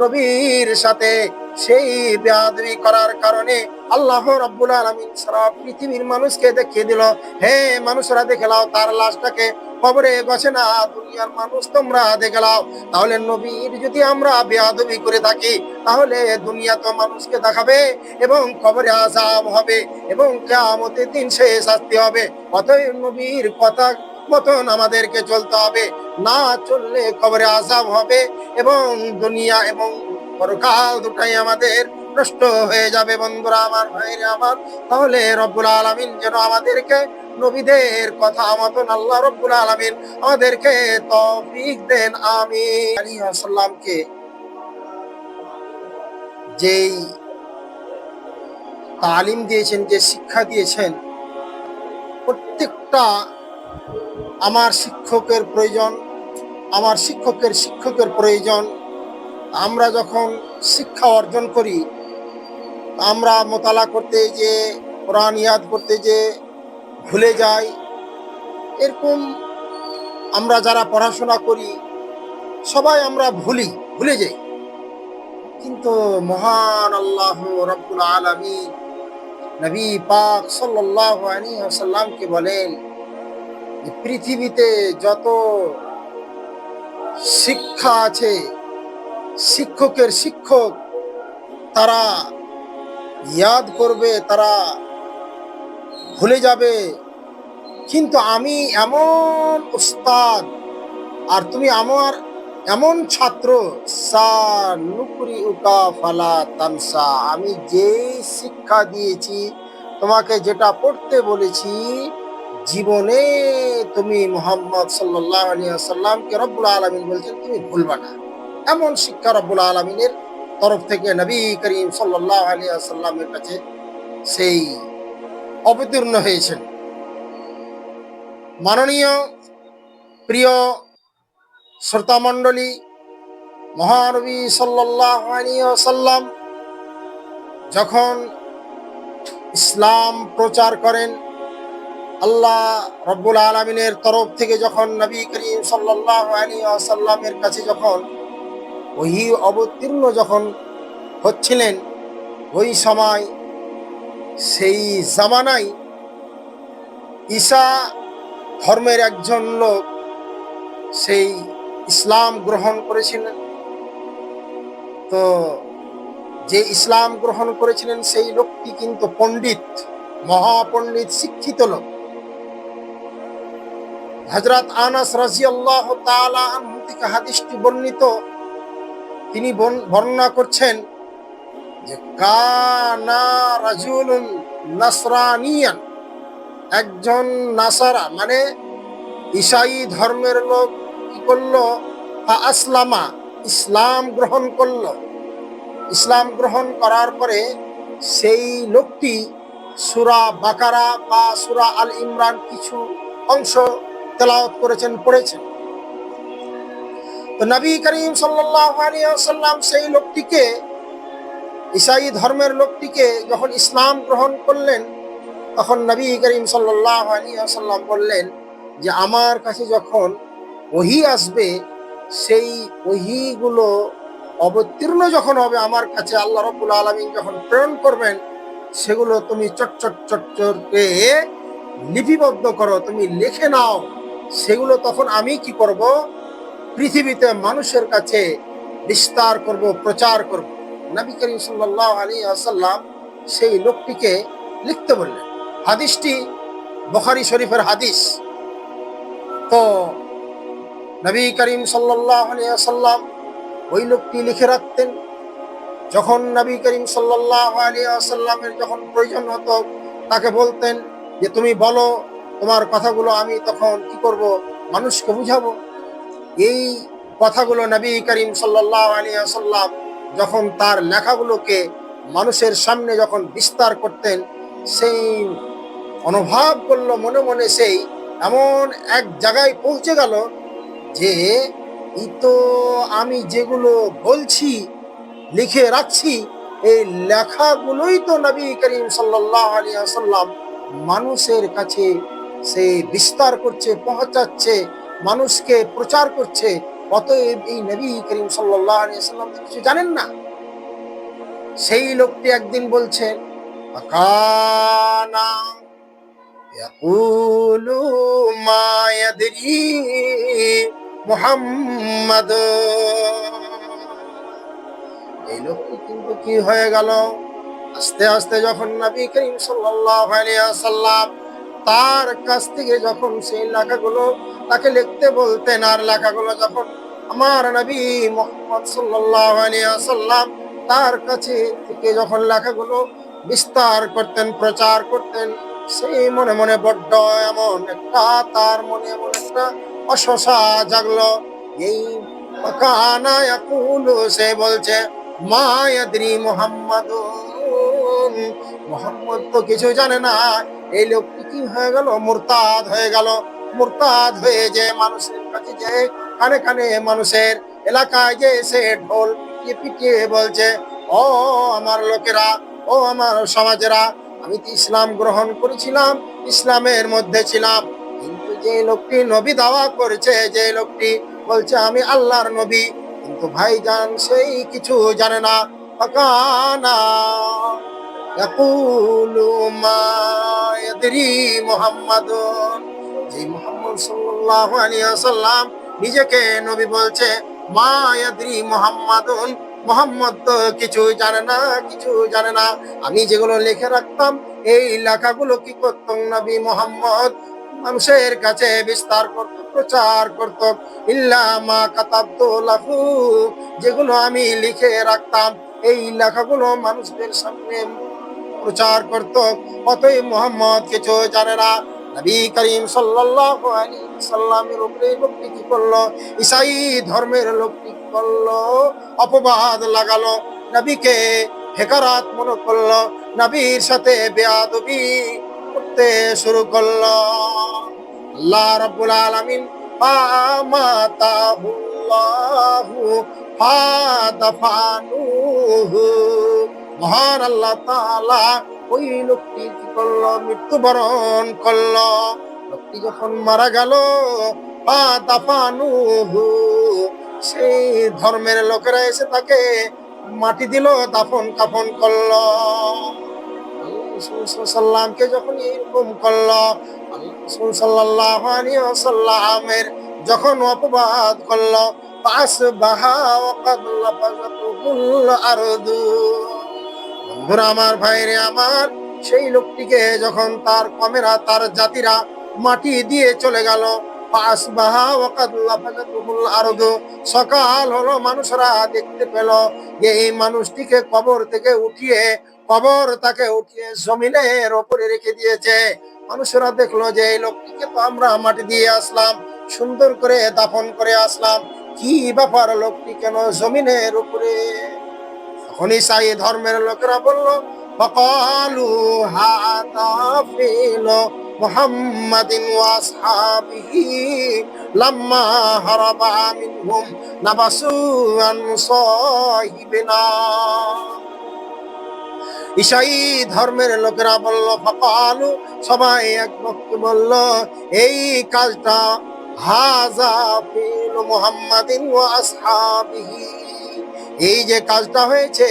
নবীর সাথে সেই বেয়াদবি করার কারণে আল্লাহ রব্বুল আলমিন সারা পৃথিবীর মানুষকে দেখিয়ে দিল, হে মানুষরা দেখে লাও তার লাশটাকে কবরে গছে না, দুনিয়ার মানুষ তোমরা দেখে লাও তাহলে নবীর যদি আমরা বেয়াদবি করে থাকি, তাহলে দুনিয়া তো মানুষকে দেখাবে এবং কবরে আজাব হবে এবং কেয়ামতের দিন সে শাস্তি হবে। অতএব নবীর কথা মতন আমাদেরকে চলতে হবে। না চললে কবরে আজাব হবে এবং দুনিয়া এবং পরকাল দুটাই আমাদের নষ্ট হয়ে যাবে। বন্ধুরা, আমার ভাইরা, আমার, তাহলে রব্বুল আলমিন যেন আমাদেরকে নবীদের কথা মতন আল্লাহ রব্বুল আলমিন আমাদেরকে তৌফিক দেন। আমি আলী আসাল্লামকে যেই তালিম দিয়েছেন, যে শিক্ষা দিয়েছেন, প্রত্যেকটা আমার শিক্ষকের প্রয়োজন, আমার শিক্ষকের শিক্ষকের প্রয়োজন। আমরা যখন শিক্ষা অর্জন করি, আমরা মোতালা করতে যে কোরআন ইয়াদ করতে যে ভুলে যাই। এরকম আমরা যারা পড়াশোনা করি, সবাই আমরা ভুলি, ভুলে যাই। কিন্তু মহান আল্লাহ রব্বুল আলমী নবী পাক সাল্লাহ আলী সাল্লামকে বলেন পৃথিবীতে যত শিক্ষা আছে, শিক্ষকের শিক্ষক, তারা ইয়াদ করবে, তারা ভুলে যাবে। কিন্তু আমি এমন উস্তাদ, আর তুমি আমার এমন ছাত্র নুকরি উকা ফালা তানসা, আমি যেই শিক্ষা দিয়েছি, তোমাকে যেটা পড়তে বলেছি জীবনে তুমি মোহাম্মদ সাল্লাহ সাল্লামকে রব্বুল আলমিন বলছেন, তুমি ভুলবা না। এমন শিক্ষা রব্বুল আলমিনের তরফ থেকে নবী করিম সাল্লাহ আলিয়া সাল্লামের কাছে সেই অবতীর্ণ হয়েছেন। মাননীয় প্রিয় শ্রোতামণ্ডলী, মহানবী সাল্লাহ আলিয়া সাল্লাম যখন ইসলাম প্রচার করেন আল্লাহ রব্বুল আলমিনের তরফ থেকে যখন নবী করিম সাল্লাহ আলী আসাল্লামের কাছে যখন ওই অবতীর্ণ যখন হচ্ছিলেন, ওই সময় সেই জামানায় ঈশা ধর্মের একজন লোক সেই ইসলাম গ্রহণ করেছিলেন। তো যে ইসলাম গ্রহণ করেছিলেন সেই লোকটি কিন্তু পণ্ডিত, মহাপণ্ডিত, শিক্ষিত লোক। হজরত আনাস রাজিয়াল্লাহ আনহু থেকে হাদিসটি বর্ণিত। তিনি বর্ণনা করছেন যে, কানা নাসরানিয়ান। একজন নাসারা মানে ঈসাই ধর্মের লোক কি করল? আসলামা ইসলাম গ্রহণ করল। ইসলাম গ্রহণ করার পরে সেই লোকটি সুরা বাকারা বা সুরা আল ইমরান কিছু অংশ তেলাওত করেছেন, পড়েছেন। তো নবী করিম সাল্লাম সেই লোকটিকে, ইসাই ধর্মের লোকটিকে যখন ইসলাম গ্রহণ করলেন, তখন নবী করিম সাল্লাম বললেন যে, আমার কাছে যখন ওহি আসবে, সেই ওহিগুলো অবতীর্ণ যখন হবে, আমার কাছে আল্লাহ রবুল আলমিন যখন প্রেরণ করবেন, সেগুলো তুমি চটচট চটচটকে লিপিবদ্ধ করো, তুমি লিখে নাও। সেগুলো তখন আমি কি করব? পৃথিবীতে মানুষের কাছে বিস্তার করব, প্রচার করব। নবী করিম সাল্লাহ আলী আসাল্লাম সেই লোকটিকে লিখতে বললেন। হাদিসটি বখারি শরীফের হাদিস। তো নবী করিম সাল্লাহ আলী আসাল্লাম ওই লোকটি লিখে রাখতেন। যখন নবী করিম সাল্লাহ আলী আসাল্লামের যখন প্রয়োজন হতো, তাকে বলতেন যে, তুমি বলো তোমার কথাগুলো আমি তখন কি করব? মানুষকে বুঝাবো? এই কথাগুলো নবী করিম সাল্লাহ আলী আসাল্লাম যখন তার লেখাগুলোকে মানুষের সামনে যখন বিস্তার করতেন, সেই অনুভব করল মনে মনে সেই এমন এক জায়গায় পৌঁছে গেল যে, এই তো আমি যেগুলো বলছি, লিখে রাখছি, এই লেখাগুলোই তো নবী করিম সাল্লাহ আলী আসাল্লাম মানুষের কাছে সেই বিস্তার করছে, পৌঁছাচ্ছে, মানুষকে প্রচার করছে। অতএব এই নবী করিম সাল্লাম কিছু জানেন না। সেই লোকটি একদিন বলছেন মোহাম্মদ। এই লোকটি কিন্তু কি হয়ে গেল? আস্তে আস্তে যখন নবী করিম সাল্লাহ আলিয়া সাল্লাম তার কাছ থেকে যখন সেই লেখাগুলো তাকে লিখতে বলতেন, আর লেখাগুলো যখন আমার নবী মোহাম্মদ ওয়াসাল্লাম তার কাছে থেকে যখন লেখাগুলো বিস্তার করতেন, প্রচার করতেন, সেই মনে মনে বড্ড এমন একটা, তার মনে এমন একটা অশসা জাগলো। এই কানা ইয়াকুলু, সে বলছে, মা ইয়াদরি মুহাম্মাদুন। মোহাম্মদ তো কিছু জানে না এই লোকটি কি হয়ে গেল? মুরতাদ হয়ে গেল। মুরতাদ হয়ে যে মানুষের কাছে যে কানে কানে মানুষের এলাকায় যে এসে ঢোল পিটিয়ে পিটিয়ে বলছে, ও আমার লোকেরা, ও আমার সমাজেরা, আমি তো ইসলাম গ্রহণ করেছিলাম, ইসলামের মধ্যে ছিলাম। কিন্তু যে লোকটি নবী দাওয়া করেছে, যে লোকটি বলছে, আমি আল্লাহর নবী। কিন্তু ভাইজান সেই কিছু জানে না। ফাকানা ইয়াকুলু মা ইয়াদরি মুহাম্মাদুন যে মুহাম্মদ সাল্লাল্লাহু আলাইহি ওয়াসাল্লাম নিজেকে নবী বলছে, মা ইয়াদরি মুহাম্মাদুন। মোহাম্মদ তো কিছু জানে না কিছু জানে না। আমি যেগুলো লিখে রাখতাম, এই লেখাগুলো কি করতাম নবী মোহাম্মদ? মানুষের কাছে বিস্তার করত, প্রচার করত। ইল্লামা কাতাব্তু লাহু। যেগুলো আমি লিখে রাখতাম, এই লেখাগুলো মানুষদের সামনে প্রচার করত অতই মোহাম্মদ কিছু জানে না। নবী করিম সাল্লাল্লাহু আলাইহি সাল্লামের উপরে লোকটি করল? ঈসাই ধর্মের লোকটি করল? অপবাদ লাগালো। নবীকে হেকারাত মনে করল। নবীর সাথে বেয়াদবি করতে শুরু করল। আল্লাহ রাব্বুল আলামিন, ফামাতাহুল্লাহু ফাদাফানুহু। মহান আল্লাহ তাআলা ওই লোকটি কি করল? মৃত্যুবরণ করল। লোকটি যখন মারা গেল, পা ফাদাফানুহু সেই ধর্মের লোকেরা এসে তাকে মাটি দিল, দাফন কাফন করল। সাল্লামকে যখন এরকম করল ওয়াসাল্লামের যখন অপবাদ করল পাস বাহা আরদু। বন্ধুরা আমার ভাইরে আমার। সেই লোকটিকে যখন তার কমেরা, তার জাতিরা মাটি দিয়ে চলে গেল সকাল হলো, মানুষরা দেখতে পেল যে এই মানুষটিকে কবর থেকে উঠিয়ে, কবর তাকে উঠিয়ে জমিনের ওপরে রেখে দিয়েছে। মানুষেরা দেখল যে এই লোকটিকে তো আমরা মাটি দিয়ে আসলাম, সুন্দর করে দাফন করে আসলাম। কি ব্যাপার লোকটি কেন জমিনের উপরে তখন ইসাই ধর্মের লোকেরা বলল ফকালু হাদা ফিল মুহাম্মাদিন ওয়া আসহাবিহি লাম্মা হারাবা মিনহুম নাবাসু আন সাহিবিনা ঈশাই ধর্মের লোকেরা বলল ফাকালু সবাই এক বক্তে বলল, এই কাজটা হাজা ফিল মুহাম্মাদিন ওয়া আসহাবিহি এই যে কাজটা হয়েছে,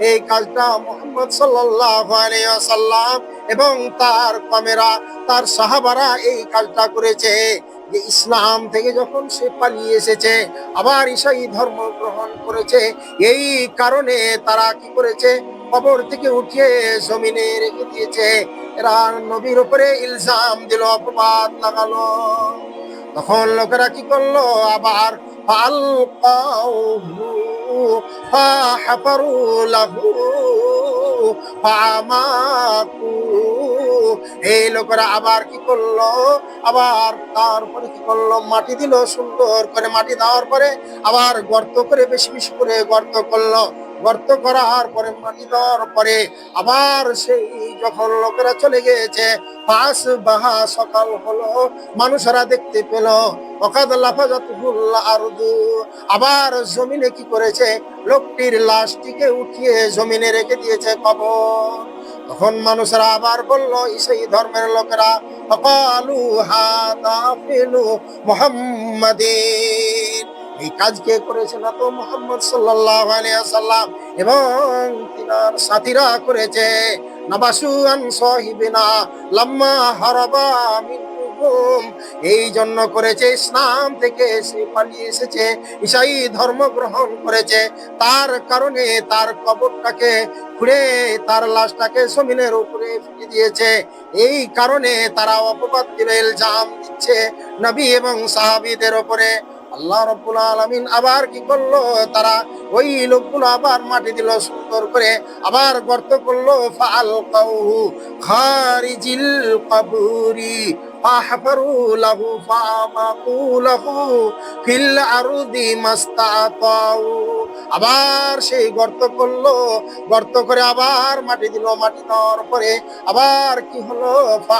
এই কাজটা মোহাম্মদ আলাইহি এবং তার কমেরা, তার সাহাবারা এই কাজটা করেছে। যে ইসলাম থেকে যখন সে পালিয়ে এসেছে, আবার ঈসাই ধর্ম গ্রহণ করেছে, এই কারণে তারা কি করেছে? কবর থেকে উঠিয়ে জমিনে রেখে দিয়েছে। এরা নবীর উপরে ইলজাম দিল, অপবাদ লাগালো। তখন লোকেরা কি করল? আবার ফালকাউহু فحفروا له এই লোকেরা আবার কি করল? আবার তারপরে কি করল? মাটি দিল সুন্দর করে মাটি দেওয়ার পরে আবার গর্ত করে বেশি বেশি করে গর্ত করল। গর্ত করার পরে, মাটি দেওয়ার পরে আবার সেই যখন লোকেরা চলে গিয়েছে পাঁচ বাহা সকাল হলো, মানুষেরা দেখতে পেল অকাদ লাফাজাতুল্লাহ আরদু। আবার জমিনে কি করেছে? লোকটির লাশটিকে উঠিয়ে জমিনে রেখে দিয়েছে কবর। তখন মানুষরা আবার বলল সেই ধর্মের লোকেরা, ফকালু হাদা ফিলু এই কাজ কে করেছে না তো মোহাম্মদ আলাইহি সাল্লাম এবং তিনার সাথীরা করেছে, নাবাসু আন সাহিবিনা, লাম্মা হারাবা মিনহুম। এই জন্য করেছে, ইসলাম থেকে সে পালিয়ে এসেছে ঈসাই ধর্ম গ্রহণ করেছে। তার কারণে তার কবরটাকে খুঁড়ে, তার লাশটাকে জমিনের উপরে ফেলে দিয়েছে। এই কারণে তারা অপবাদ দিল, ইলজাম দিচ্ছে নবী এবং সাহাবিদের উপরে। আল্লাহ রব্বুল আলমিন আবার কি করল? তারা ওই লোকগুলো আবার মাটি দিল, সুন্দর করে আবার গর্ত করল ফাল কাউহু খারিজিল কাবুরি له লাহু له في ফিল ما মাস্তাতাউ। আবার সেই গর্ত করল, গর্ত করে আবার মাটি দিল, মাটি দেওয়ার পরে আবার কি হলো? বা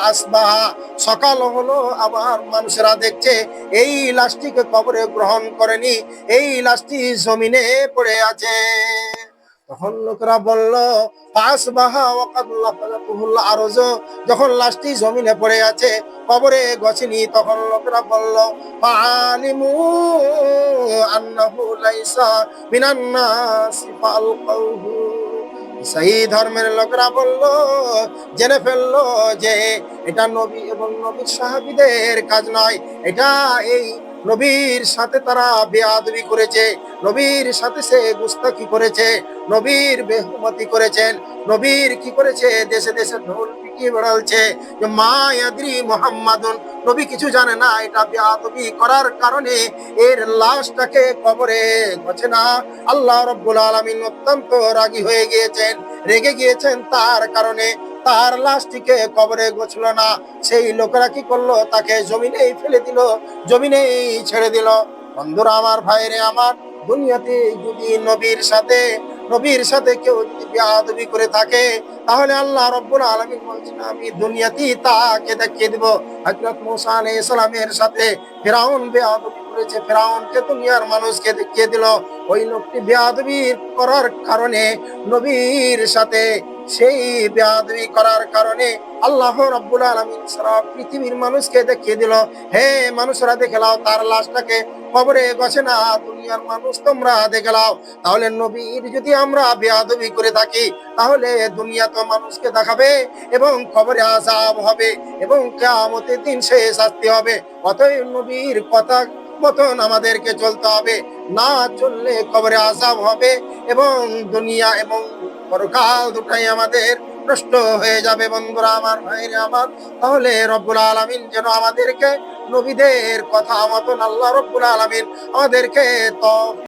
সকাল হলো, আবার মানুষেরা দেখছে এই লাশটিকে কবরে গ্রহণ করেনি, এই লাশটি জমিনে পড়ে আছে। তখন লোকেরা বলল, পাস বাহা আরজ। যখন লাশটি জমিনে পড়ে আছে, কবরে গছেনি, তখন লোকেরা বলল পালিমু আন্নাহু লাইসা মিনান নাসি ফালকাউহু সেই ধর্মের লোকরা বলল, জেনে ফেলল যে এটা নবী এবং নবীর সাহাবিদের কাজ নয়, এটা এই নবীর সাথে তারা বেয়াদবি করেছে, নবীর সাথে সে গুস্তাকি করেছে, নবীর বেহুমতি করেছেন, নবীর কি করেছে? দেশে দেশে ঢোল পিটিয়ে বেড়ালছে যে মা ইয়াদ্রি মোহাম্মাদুন, নবী কিছু জানে না, এটা বেয়াদবি করার কারণে এর লাশটাকে কবরে গছে না। আল্লাহ রব্বুল আলামিন অত্যন্ত রাগী হয়ে গিয়েছেন, রেগে গিয়েছেন তার কারণে। তার লাশটিকে কবরে গোছল না। সেই লোকেরা কি করল? তাকে জমিনেই ফেলে দিল, জমিনেই ছেড়ে দিল। বন্ধুরা আমার, ভাইরে আমার, দুনিয়াতে যদি নবীর সাথে নবীর সাথে কেউ যদি করে থাকে, তাহলে আল্লাহ রব্বুল আলামিন বলছেন, আমি দুনিয়াতেই তাকে দেখিয়ে দিব। হযরত মুসা আলাইহিস সালামের সাথে ফিরাউন বেয়াদবি করেছে। ফিরাউনকে দুনিয়ার মানুষকে দেখিয়ে দিল। ওই লোকটি বেয়াদবি করার কারণে নবীর সাথে সেই বেয়াদবি করার কারণে আল্লাহ রব্বুল আলামিন সারা পৃথিবীর মানুষকে দেখিয়ে দিল, হে মানুষরা দেখে লাও তার লাশটাকে কবরে গছে না, দুনিয়ার মানুষ তোমরা দেখে লাও তাহলে নবীর যদি আমরা বেয়াদবি করে থাকি, তাহলে দুনিয়া তো মানুষকে দেখাবে এবং কবরে আসাব হবে এবং কেয়ামতের দিন সে শাস্তি হবে। অতএব নবীর কথা মতন আমাদেরকে চলতে হবে। না চললে কবরে আসাব হবে এবং দুনিয়া এবং পরকাল দুটাই আমাদের নষ্ট হয়ে যাবে বন্ধুরা, আমার ভাইরে, আমার। তাহলে রব্বুল আলমিন যেন আমাদেরকে নবীদের কথা মতন আল্লাহ রব্বুল আলমিন আমাদেরকে তো